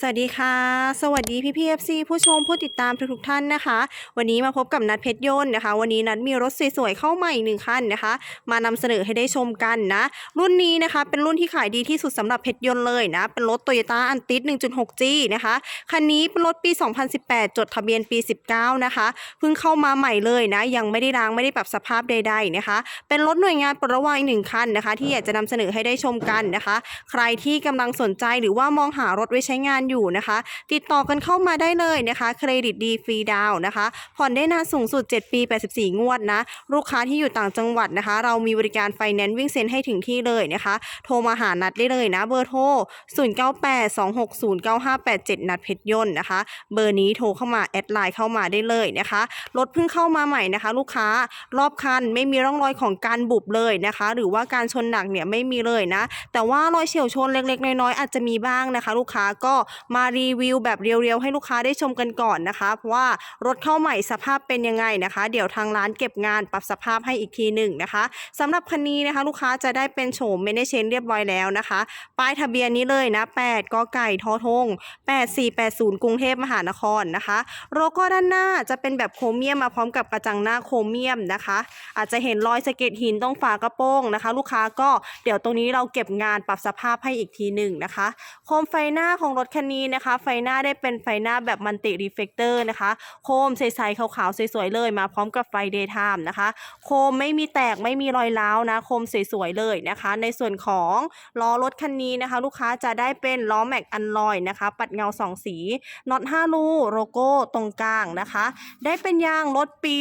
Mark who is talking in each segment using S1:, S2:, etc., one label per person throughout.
S1: สวัสดีค่ะ สวัสดีพี่พีเอฟซีผู้ชมผู้ติดตามทุกๆท่านนะคะ วันนี้มาพบกับนัดเพชรยนต์นะคะ วันนี้นัดมีรถสวยๆเข้ามาอีกหนึ่งคันนะคะ มานำเสนอให้ได้ชมกันนะ รุ่นนี้นะคะเป็นรุ่นที่ขายดีที่สุดสำหรับเพชรยนต์เลยนะ เป็นรถโตโยต้าอันติส 1.6G นะคะ คันนี้เป็นรถปี 2018 จดทะเบียนปี 19 นะคะเพิ่งเข้ามาใหม่เลยนะ ยังไม่ได้ล้างไม่ได้ปรับสภาพใด ๆนะคะ เป็นรถหน่วยงานปลดระวางหนึ่งคันนะคะ ที่อยากจะนำเสนอให้ได้ชมกันนะคะ ใครที่กำลังสนใจหรือว่ามองหารถไว้ใช้งานอยู่นะคะ ติดต่อกันเข้ามาได้เลยนะคะเครดิตดีฟรีดาวนะคะ ผ่อนได้นานสูงสุด 7 ปี 84 งวดนะ ลูกค้าที่อยู่ต่างจังหวัดนะคะ เรามีบริการไฟแนนซ์วิ่งเซ็นให้ถึงที่เลยนะคะ โทรมาหานัดได้เลยนะ เบอร์โทร 0982609587 นัดเพชรยนต์นะคะ เบอร์นี้โทรเข้ามาแอดไลน์เข้ามาได้เลยนะคะรถเพิ่งเข้ามาใหม่นะคะ ลูกค้ารอบคันไม่มีร่องรอยของการบุบเลยนะคะ หรือว่าการชนหนักเนี่ยไม่มีเลยนะ แต่ว่ารอยเฉียวชนเล็กๆ น้อยๆอาจจะมีบ้างนะคะ ลูกค้าก็มารีวิวแบบเรียวๆ ให้ลูกค้าได้ชมกันก่อนนะคะ เพราะว่ารถเข้าใหม่สภาพเป็นยังไงนะคะ เดี๋ยวทางร้านเก็บงานปรับสภาพให้อีกทีหนึ่งนะคะสำหรับคันนี้นะคะ ลูกค้าจะได้เป็นโฉมเมเนเชนเรียบร้อยแล้วนะคะ ป้ายทะเบียนนี้เลยนะ 8กไก่ทอทง 8480 กรุงเทพมหานครนะคะ โลโก้ด้านหน้าจะเป็นแบบโครเมียมมาพร้อมกับกระจังหน้าโครเมียมนะคะ อาจจะเห็นรอยสะเก็ดหินตรงฝากระโปรงนะคะ ลูกค้าก็เดี๋ยวตรงนี้เราเก็บงานปรับสภาพให้อีกทีหนึ่งนะคะ โคมไฟหน้าของรถคันนี้นะคะ ไฟหน้าได้เป็นไฟหน้าแบบมันติรีเฟกเตอร์นะคะ โคมใสๆขาวๆสวยๆเลยมาพร้อมกับไฟเดย์ไทม์นะคะ โคมไม่มีแตกไม่มีรอยร้าวนะ โคมสวยๆเลยนะคะ ในส่วนของล้อรถคันนี้นะคะ ลูกค้าจะได้เป็นล้อแม็กอันลอยนะคะ ปัดเงาสองสีน็อต5รูโลโก้ตรงกลางนะคะ ได้เป็นยางรถปี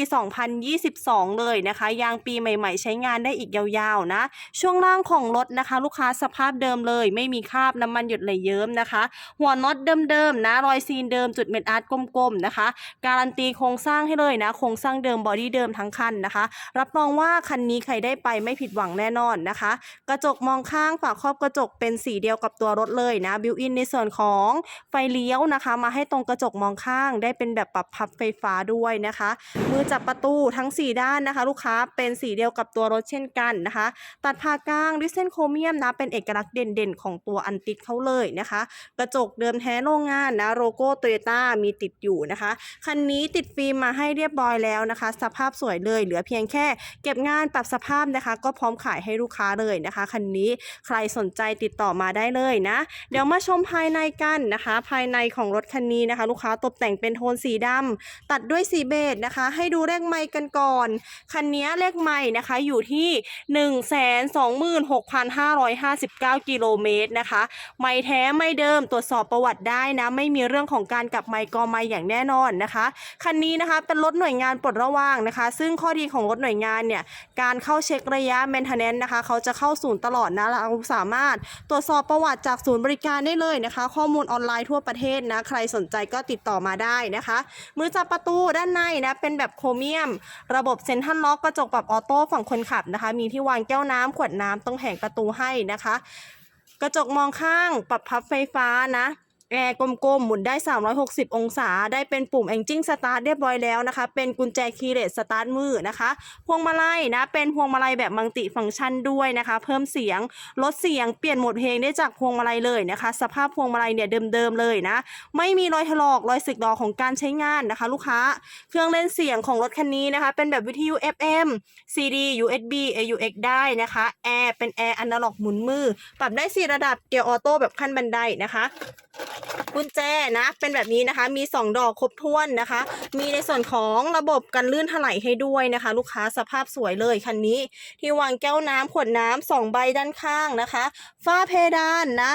S1: 2022 เลยนะคะ ยางปีใหม่ ๆ ใช้งานได้อีกยาวๆนะ ช่วงล่างของรถนะคะ ลูกค้าสภาพเดิมเลย ไม่มีคราบน้ำมันหยดไหลเยิ้มนะคะ หัวน็อตเดิมๆนะรอยซีนเดิมจุดเม็ดอาร์ตกลมๆนะคะ การันตีโครงสร้างให้เลยนะโครงสร้างเดิมบอดี้เดิมทั้งคันนะคะ รับรองว่าคันนี้ใครได้ไปไม่ผิดหวังแน่นอนนะคะ กระจกมองข้างฝาครอบกระจกเป็นสีเดียวกับตัวรถเลยนะบิวอินในส่วนของไฟเลี้ยวนะคะ มาให้ตรงกระจกมองข้างได้เป็นแบบปรับพับไฟฟ้าด้วยนะคะ มือจับประตูทั้ง 4 ด้านนะคะ ลูกค้าเป็นสีเดียวกับตัวรถเช่นกันนะคะ ตัดผ่ากลางดิเซนโครเมียมนะเป็นเอกลักษณ์เด่นๆ ของตัวอันติดเขาเลยนะคะ กระจกเดิมแท้โรงงานนะโลโก้โตโยต้ามีติดอยู่นะคะ คันนี้ติดฟิล์มมาให้เรียบร้อยแล้วนะคะ สภาพสวยเลยเหลือเพียงแค่ เก็บงานปรับสภาพนะคะ ก็พร้อมขายให้ลูกค้าเลยนะคะคันนี้ใครสนใจติดต่อมาได้เลยนะ เดี๋ยวมาชมภายในกันนะคะ ภายในของรถคันนี้นะคะ ลูกค้าตกแต่งเป็นโทนสีดำตัดด้วยสีเบจนะคะ ให้ดูเลขไมค์กันก่อน คันนี้เลขไมค์นะคะอยู่ที่ 126,559 กิโลเมตรนะคะ ไม่แท้ไม่เดิมตรวจสอบประวัติได้นะไม่มีเรื่องของการกลับไมค์กอไมค์อย่างแน่นอนนะคะคันนี้นะคะเป็นรถหน่วยงานปลดระวางนะคะ ซึ่งข้อดีของรถหน่วยงานเนี่ยการเข้าเช็คระยะ maintenance นะคะเขาจะเข้าศูนย์ตลอดนะเราสามารถตรวจสอบประวัติจากศูนย์บริการได้เลยนะคะ ข้อมูลออนไลน์ทั่วประเทศนะใครสนใจก็ติดต่อมาได้นะคะ มือจับประตูด้านในนะเป็นแบบโครเมียม ระบบเซ็นทรัลล็อกกระจกปรับออโต้ฝั่งคนขับนะคะ มีที่วางแก้วน้ำขวดน้ำตรงแผงประตูให้นะคะ กระจกมองข้างปรับพับไฟฟ้านะ แอร์กลมๆ หมุนได้ 360 องศา ได้เป็นปุ่ม Engine Start เรียบร้อยแล้วนะคะ เป็นกุญแจคีย์เลสสตาร์ทมือนะคะ พวงมาลัยนะ เป็นพวงมาลัยแบบมัลติฟังก์ชันด้วยนะคะ เพิ่มเสียง ลดเสียง เปลี่ยนโหมดเพลงได้จากพวงมาลัยเลยนะคะ สภาพพวงมาลัยเนี่ยเดิมๆเลยนะ ไม่มีรอยถลอก รอยสึกหรอของการใช้งานนะคะ ลูกค้า เครื่องเล่นเสียงของรถคันนี้นะคะ เป็นแบบวิทยุ FM CD USB AUX ได้นะคะแอร์เป็นแอร์อนาล็อกหมุนมือ ปรับได้4ระดับเกียร์ออโต้แบบขั้นบันไดนะคะกุญแจนะ เป็นแบบนี้นะคะ มี 2 ดอกครบถ้วนนะคะ มีในส่วนของระบบกันลื่นถลายให้ด้วยนะคะ ลูกค้าสภาพสวยเลยคันนี้ ที่วางแก้วน้ำขวดน้ำสองใบด้านข้างนะคะ ฝ้าเพดานนะ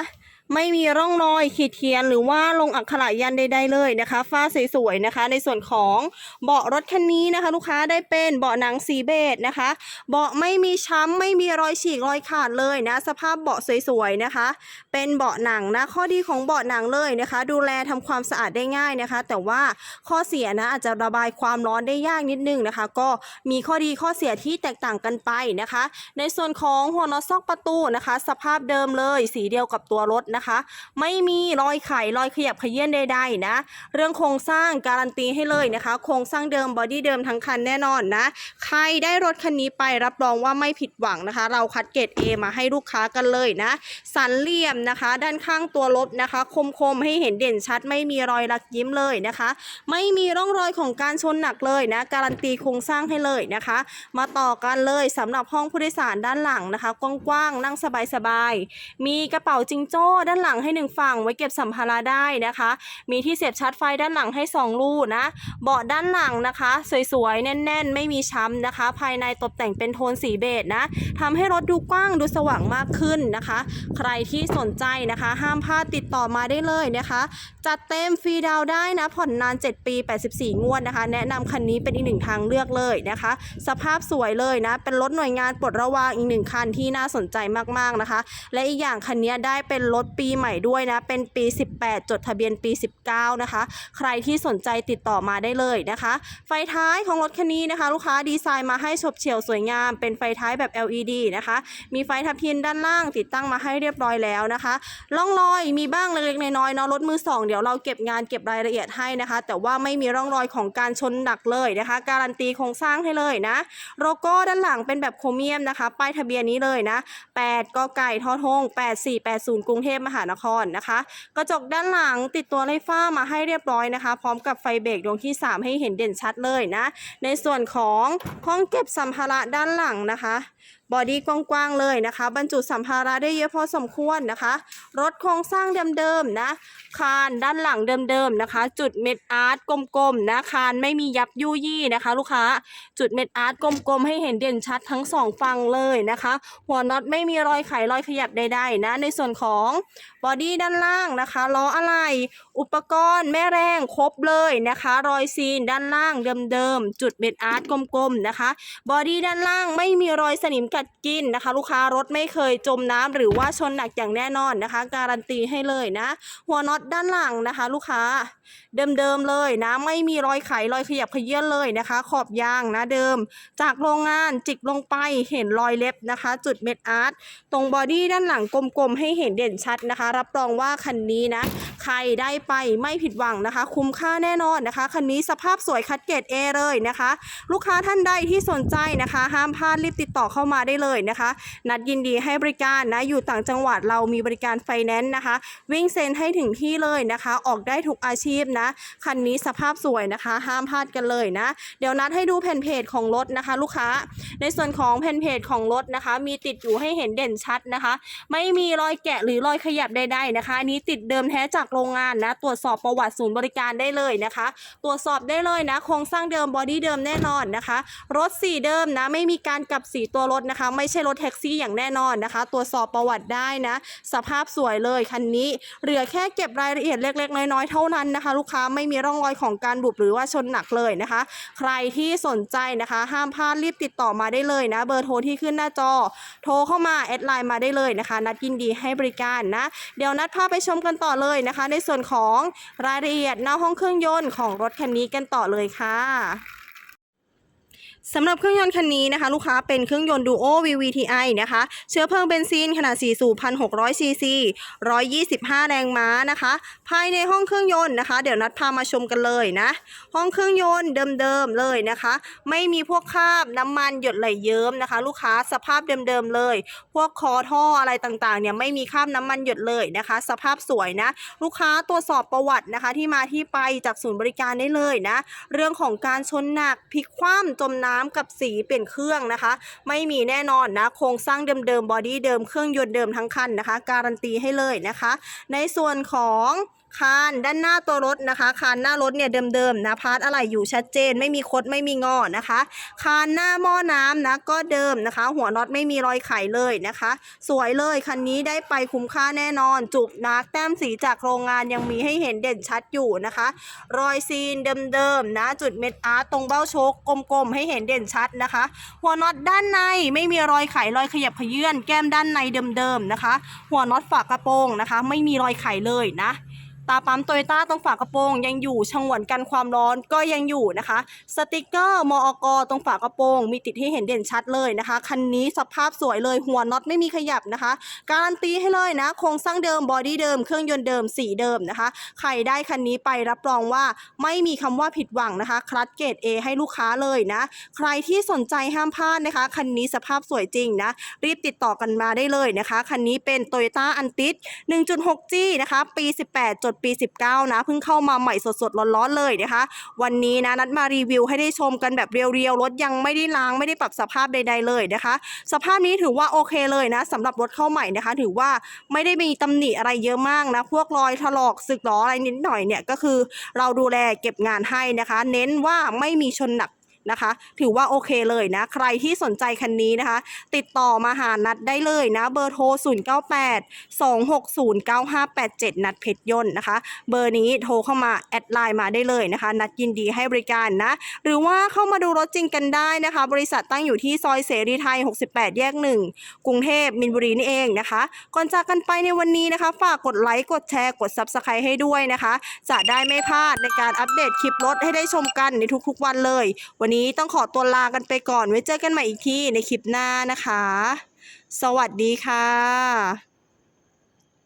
S1: ไม่มีร่องรอยขีดเขียนหรือว่าลงอักขระยันใดๆเลยนะคะ ฝ้าสวยๆนะคะ ในส่วนของเบาะรถคันนี้นะคะ ลูกค้าได้เป็นเบาะหนังสีเบจนะคะ เบาะไม่มีช้ำไม่มีรอยฉีกรอยขาดเลยนะ สภาพเบาะสวยๆนะคะ เป็นเบาะหนังนะ ข้อดีของเบาะหนังเลยนะคะ ดูแลทำความสะอาดได้ง่ายนะคะ แต่ว่าข้อเสียนะอาจจะระบายความร้อนได้ยากนิดนึงนะคะ ก็มีข้อดีข้อเสียที่แตกต่างกันไปนะคะ ในส่วนของหัวน็อตซอกประตูนะคะ สภาพเดิมเลย สีเดียวกับตัวรถนะคะนะคะ ไม่มีรอยไข่รอยขยับขยื่นใดๆนะ เรื่องโครงสร้างการันตีให้เลยนะคะ โครงสร้างเดิมบอดี้เดิมทั้งคันแน่นอนนะ ใครได้รถคันนี้ไปรับรองว่าไม่ผิดหวังนะคะ เราคัดเกรด A มาให้ลูกค้ากันเลยนะ สันเหลี่ยมนะคะ ด้านข้างตัวรถนะคะ คมๆให้เห็นเด่นชัด ไม่มีรอยรักยิ้มเลยนะคะ ไม่มีร่องรอยของการชนหนักเลยนะ การันตีโครงสร้างให้เลยนะคะ มาต่อกันเลยสำหรับห้องผู้โดยสารด้านหลังนะคะ กว้างๆนั่งสบายๆมีกระเป๋าจิงโจ้ด้านหลังให้หนึ่งฝั่งไว้เก็บสัมภาระได้นะคะ มีที่เสียบชาร์จไฟด้านหลังให้สองลูนะ เบาะด้านหลังนะคะ สวยๆ แน่น ๆ ไม่มีช้ำนะคะ ภายในตกแต่งเป็นโทนสีเบจนะทำให้รถดูกว้างดูสว่างมากขึ้นนะคะ ใครที่สนใจนะคะ ห้ามพลาดติดต่อมาได้เลยนะคะ จัดเต็มฟรีดาวได้นะ ผ่อนนาน 7 ปี 84 งวดนะคะ แนะนำคันนี้เป็นอีกหนึ่งทางเลือกเลยนะคะ สภาพสวยเลยนะ เป็นรถหน่วยงานปลดระวางอีกหนึ่งคันที่น่าสนใจมากๆนะคะ และอีกอย่างคันนี้ได้เป็นรถปีใหม่ด้วยนะ เป็นปี 18 จดทะเบียนปี 19 นะคะ ใครที่สนใจติดต่อมาได้เลยนะคะ ไฟท้ายของรถคันนี้นะคะ ลูกค้าดีไซน์มาให้ฉบเฉี่ยวสวยงาม เป็นไฟท้ายแบบ LED นะคะ มีไฟทับเทียนด้านล่างติดตั้งมาให้เรียบร้อยแล้วนะคะร่องรอยมีบ้างเล็กๆน้อยๆเนาะรถมือสองเดี๋ยวเราเก็บงานเก็บรายละเอียดให้นะคะ แต่ว่าไม่มีร่องรอยของการชนหนักเลยนะคะ การันตีโครงสร้างให้เลยนะโลโก้ด้านหลังเป็นแบบโครเมียมนะคะ ป้ายทะเบียนนี้เลยนะ8กไก่ทอทง 8480 กรุงเทพมหานครนะคะ กระจกด้านหลังติดตัวไล่ฟ้ามาให้เรียบร้อยนะคะ พร้อมกับไฟเบรกดวงที่ 3 ให้เห็นเด่นชัดเลยนะ ในส่วนของห้องเก็บสัมภาระด้านหลังนะคะ บอดี้กว้างๆเลยนะคะ บรรจุสัมภาระได้เยอะพอสมควรนะคะ รถโครงสร้างเดิมๆนะ คานด้านหลังเดิมๆนะคะ จุดเม็ดอาร์ตกลมๆนะคานไม่มียับยุยี่นะคะ ลูกค้าจุดเม็ดอาร์ตกลมๆให้เห็นเด่นชัดทั้งสองฝั่งเลยนะคะ หัวน็อตไม่มีรอยไขรอยขยับใดๆนะในส่วนของ บอดี้ด้านล่างนะคะล้ออะไร อุปกรณ์แม่แรงครบเลยนะคะ รอยซีนด้านล่างเดิมๆ จุดเม็ดอาร์ตกลมๆนะคะ บอดี้ด้านล่างไม่มีรอยสนิมกัดกินนะคะ ลูกค้ารถไม่เคยจมน้ำหรือว่าชนหนักอย่างแน่นอนนะคะ การันตีให้เลยนะ หัวน็อตด้านหลังนะคะ ลูกค้าเดิมๆเลยนะไม่มีรอยไขรอยขยับขยื่นเลยนะคะ ขอบยางนะเดิม จากโรงงานจิกลงไปเห็นรอยเล็บนะคะ จุดเม็ดอาร์ตตรงบอดี้ด้านหลังกลมๆให้เห็นเด่นชัดนะคะรับรองว่าคันนี้นะ ใครได้ไปไม่ผิดหวังนะคะ คุ้มค่าแน่นอนนะคะ คันนี้สภาพสวยคัดเกรด A เลยนะคะ ลูกค้าท่านใดที่สนใจนะคะ ห้ามพลาดรีบติดต่อเข้ามาได้เลยนะคะ นัดยินดีให้บริการนะ อยู่ต่างจังหวัดเรามีบริการไฟแนนซ์นะคะ วิ่งเซ็นให้ถึงที่เลยนะคะ ออกได้ทุกอาชีพนะ คันนี้สภาพสวยนะคะ ห้ามพลาดกันเลยนะ เดี๋ยวนัดให้ดูแผ่นเพจของรถนะคะ ลูกค้า ในส่วนของแผ่นเพจของรถนะคะ มีติดอยู่ให้เห็นเด่นชัดนะคะ ไม่มีรอยแกะหรือรอยขยับใดๆนะคะอันนี้ติดเดิมแท้จากโรงงานนะ ตรวจสอบประวัติศูนย์บริการได้เลยนะคะ ตรวจสอบได้เลยนะ โครงสร้างเดิมบอดี้เดิมแน่นอนนะคะ รถสีเดิมนะ ไม่มีการกลับสีตัวรถนะคะ ไม่ใช่รถแท็กซี่อย่างแน่นอนนะคะ ตรวจสอบประวัติได้นะ สภาพสวยเลยคันนี้ เหลือแค่เก็บรายละเอียดเล็ก ๆ น้อยๆเท่านั้นนะคะ ลูกค้าไม่มีร่องรอยของการบุบหรือว่าชนหนักเลยนะคะ ใครที่สนใจนะคะ ห้ามพลาดรีบติดต่อมาได้เลยนะ เบอร์โทรที่ขึ้นหน้าจอ โทรเข้ามาแอดไลน์มาได้เลยนะคะ นัดยินดีให้บริการนะ เดี๋ยวนัดพาไปชมกันต่อเลยนะคะในส่วนของรายละเอียดหน้าห้องเครื่องยนต์ของรถคันนี้กันต่อเลยค่ะ สำหรับเครื่องยนต์คันนี้นะคะ ลูกค้าเป็นเครื่องยนต์ Duo VVTi นะคะ เชื้อเพลิงเบนซินขนาด 4 สูบ 1,600 ซีซี 125 แรงม้านะคะ ภายในห้องเครื่องยนต์นะคะ เดี๋ยวนัดพามาชมกันเลยนะ ห้องเครื่องยนต์เดิมๆเลยนะคะ ไม่มีพวกคราบน้ำมันหยดไหลเยิ้มนะคะ ลูกค้าสภาพเดิมๆเลย พวกคอท่ออะไรต่างๆเนี่ยไม่มีคราบน้ำมันหยดเลยนะคะ สภาพสวยนะ ลูกค้าตรวจสอบประวัตินะคะ ที่มาที่ไปจากศูนย์บริการได้เลยนะ เรื่องของการชนหนักพลิกคว่ำจมน้ำกับสีเปลี่ยนเครื่องนะคะ ไม่มีแน่นอนนะโครงสร้างเดิมๆบอดี้เดิมเครื่องยนต์เดิมทั้งคันนะคะ การันตีให้เลยนะคะ ในส่วนของ คานด้านหน้าตัวรถนะคะ คานหน้ารถเนี่ยเดิมๆนะพาร์ทอะไรอยู่ชัดเจน ไม่มีคดไม่มีงอนะคะ คานหน้าหม้อน้ำนะก็เดิมนะคะ หัวน็อตไม่มีรอยไขเลยนะคะ สวยเลยคันนี้ได้ไปคุ้มค่าแน่นอน จุกนักแต้มสีจากโรงงานยังมีให้เห็นเด่นชัดอยู่นะคะ รอยซีนเดิมๆนะจุดเม็ดอาร์ตตรงเบ้าโชกกลมๆให้เห็นเด่นชัดนะคะ หัวน็อตด้านในไม่มีรอยไขรอยขยับเขยื่นแก้มด้านในเดิมๆนะคะ หัวน็อตฝากระโปรงนะคะ ไม่มีรอยไขเลยนะ ตาปั๊มโตโยต้าตรงฝากระโปรง ยังอยู่ฉงวนกันความร้อนก็ยังอยู่นะคะ สติกเกอร์มอกตรงฝากระโปรง มีติดให้เห็นเด่นชัดเลยนะคะ คันนี้สภาพสวยเลยหัวน็อตไม่มีขยับนะคะ การันตีให้เลยนะ โครงสร้างเดิมบอดี้เดิม เครื่องยนต์เดิมสีเดิมนะคะ ใครได้คันนี้ไปรับรองว่าไม่มีคำว่าผิดหวังนะคะ คลัตเกรด A ให้ลูกค้าเลยนะ ใครที่สนใจห้ามพลาดนะคะ คันนี้สภาพสวยจริงนะ รีบติดต่อกันมาได้เลยนะคะ คันนี้เป็น Toyota a n t i s 1.6G นะคะ ปี 18จนดปี 19 นะเพิ่งเข้ามาใหม่สดๆร้อนๆเลยนะคะ วันนี้นะนัดมารีวิวให้ได้ชมกันแบบเรียวๆรถยังไม่ได้ล้างไม่ได้ปรับสภาพใด ๆ เลยนะคะ สภาพนี้ถือว่าโอเคเลยนะสำหรับรถเข้าใหม่นะคะ ถือว่าไม่ได้มีตำหนิอะไรเยอะมากนะพวกรอยถลอกสึกหรออะไรนิดหน่อยเนี่ยก็คือเราดูแลเก็บงานให้นะคะ เน้นว่าไม่มีชนหนัก นะคะ ถือว่าโอเคเลยนะ ใครที่สนใจคันนี้นะคะ ติดต่อมาหานัดได้เลยนะ เบอร์โทร 098 260 9587 นัดเพชรยนต์นะคะ เบอร์นี้โทรเข้ามาแอดไลน์มาได้เลยนะคะ นัดยินดีให้บริการนะ หรือว่าเข้ามาดูรถจริงกันได้นะคะ บริษัทตั้งอยู่ที่ซอยเสรีไทย 68 แยก 1 กรุงเทพมินบุรีนี่เองนะคะ ก่อนจากกันไปในวันนี้นะคะ ฝากกดไลค์ กดแชร์ กด Subscribe ให้ด้วยนะคะ จะได้ไม่พลาดในการอัปเดตคลิปรถให้ได้ชมกันในทุกๆวันเลยวันนี้ต้องขอตัวลากันไปก่อนไว้เจอกันใหม่อีกทีในคลิปหน้านะคะ สวัสดีค่ะ